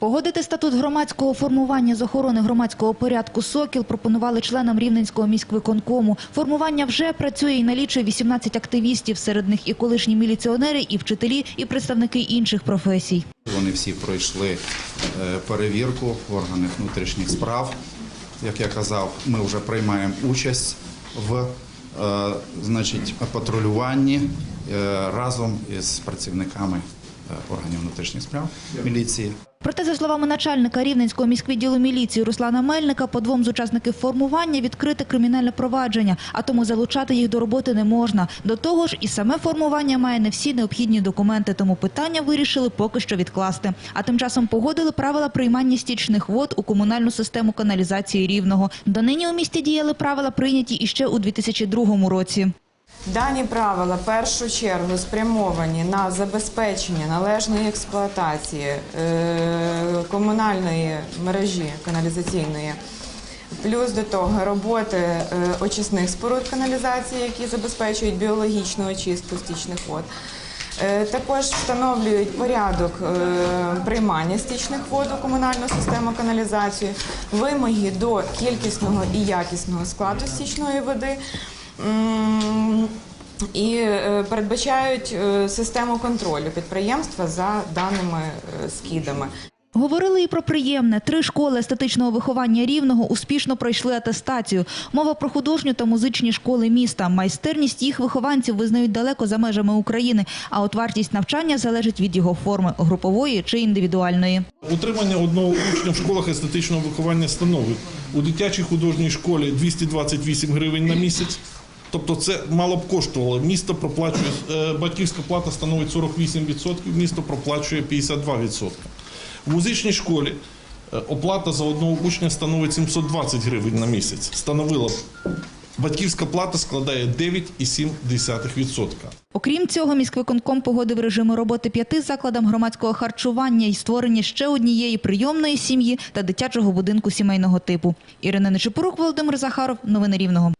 Погодити статут громадського формування з охорони громадського порядку «Сокіл» пропонували членам Рівненського міськвиконкому. Формування вже працює і налічує 18 активістів, серед них і колишні міліціонери, і вчителі, і представники інших професій. Вони всі пройшли е, перевірку в органах внутрішніх справ. Як я казав, ми вже приймаємо участь в е, значить, патрулюванні е, разом із працівниками органів внутрішніх справ міліції. Проте, за словами начальника Рівненського міськвідділу міліції Руслана Мельника, по двом з учасників формування відкрите кримінальне провадження, а тому залучати їх до роботи не можна. До того ж, і саме формування має не всі необхідні документи, тому питання вирішили поки що відкласти. А тим часом погодили правила приймання стічних вод у комунальну систему каналізації Рівного. Донині у місті діяли правила, прийняті іще у 2002 році. Дані правила в першу чергу спрямовані на забезпечення належної експлуатації е, комунальної мережі каналізаційної, плюс до того роботи е, очисних споруд каналізації, які забезпечують біологічну очистку стічних вод. Е, Також встановлюють порядок приймання стічних вод у комунальну систему каналізації, вимоги до кількісного і якісного складу стічної води. І е, передбачають е, систему контролю підприємства за даними е, скидами. Говорили і про приємне. Три школи естетичного виховання рівного успішно пройшли атестацію. Мова про художню та музичні школи міста. Майстерність їх вихованців визнають далеко за межами України, а от вартість навчання залежить від його форми групової чи індивідуальної. Утримання одного учня в школах естетичного виховання становить у дитячій художній школі 228 гривень на місяць. Тобто це мало б коштувало. Місто проплачує, е, батьківська плата становить 48%, місто проплачує 52%. В музичній школі е, оплата за одного учня становить 720 гривень на місяць. Становила. Батьківська плата складає 9,7%. Окрім цього, міськвиконком погодив режими роботи п'яти закладам громадського харчування і створення ще однієї прийомної сім'ї та дитячого будинку сімейного типу. Ірина Нечепорук, Володимир Захаров. Новини Рівного.